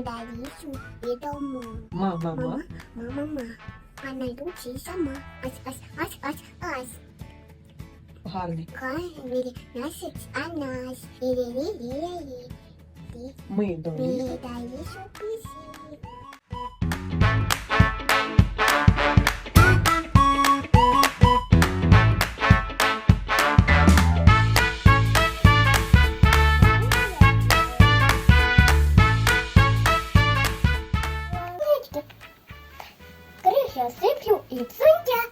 Лісу Мама-ма, ма, ма. Мама, мама, мама. А найдучі сама. Ась, ась, ась, ась, ась. Гарний. Камері насить анас. Лі-лі-лі-лі-лі. Ми Ми лісу. до лісу пішли. сиплю і и цунья.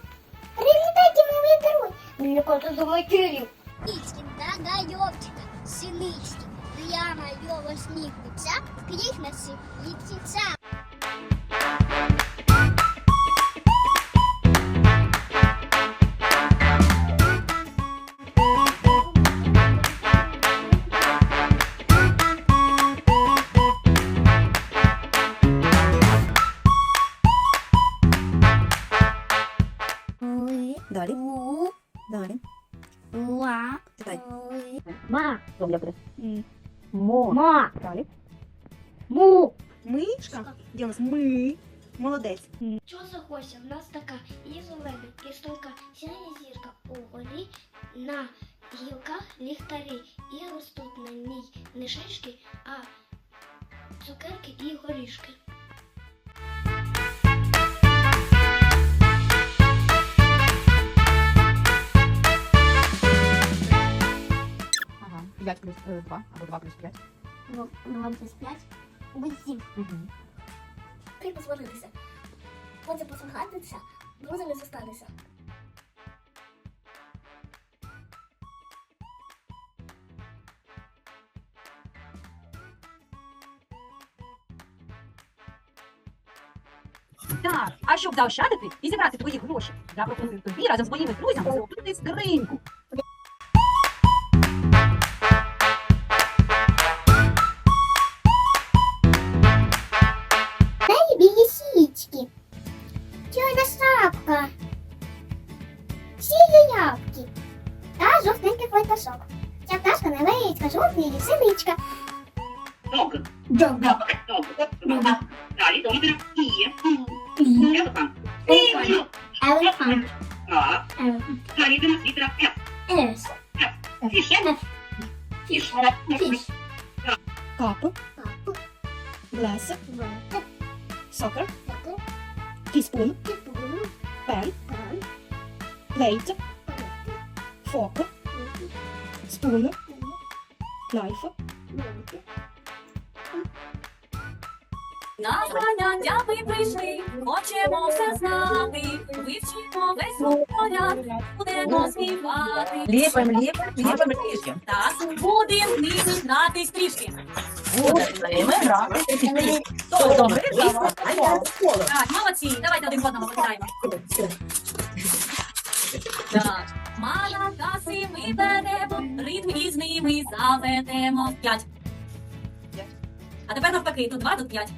Прилетайте, мой герой. Мне кто-то замочили. Нічки, догайовчика, синички, прямо його сміхнуться, крикнеться, літіця. Далі. Далі. Ла. Читай. Ма, Мо. ма, Далі. му. Мишка. Де у нас ми? Молодець. Що захоче? В нас така і зелена, і сяє зірка у горі, на гілках ліхтарі, і ростуть на ній не шишки, а цукерки і горішки. 5 плюс 2 або 2 плюс 5. Ну, два плюс п'ять. Буде сім. Угу. Треба сваритися. Потім посміхатися, друзями зостатися. Так, а щоб заощадити і зібрати твої гроші, я пропоную тобі разом з моїми друзями зробити скриньку. Файташок. Ця пташка невеличка, жовтий і синичка. Добре. Добре. Добре. Добре. Далі до літера Елефант. Елефант. Так. Далі до нас літера Ф. Ерес. Фіш. Фіш. Фіш. Кап. Глас. Сокер. Тіспун. Пен. Плейт. Фок. Спун. Найф. На заняття ми прийшли, хочемо все знати, вивчимо весь свободя, будемо співати. Ліпим, ліпим, ліпим трішки. Так, будемо ними знати трішки. Будемо грати трішки. Тобто ми граємо. Так, молодці, давайте один одному покидаємо. Так, із ними заведемо. П'ять. А тепер навпаки, тут два, тут п'ять.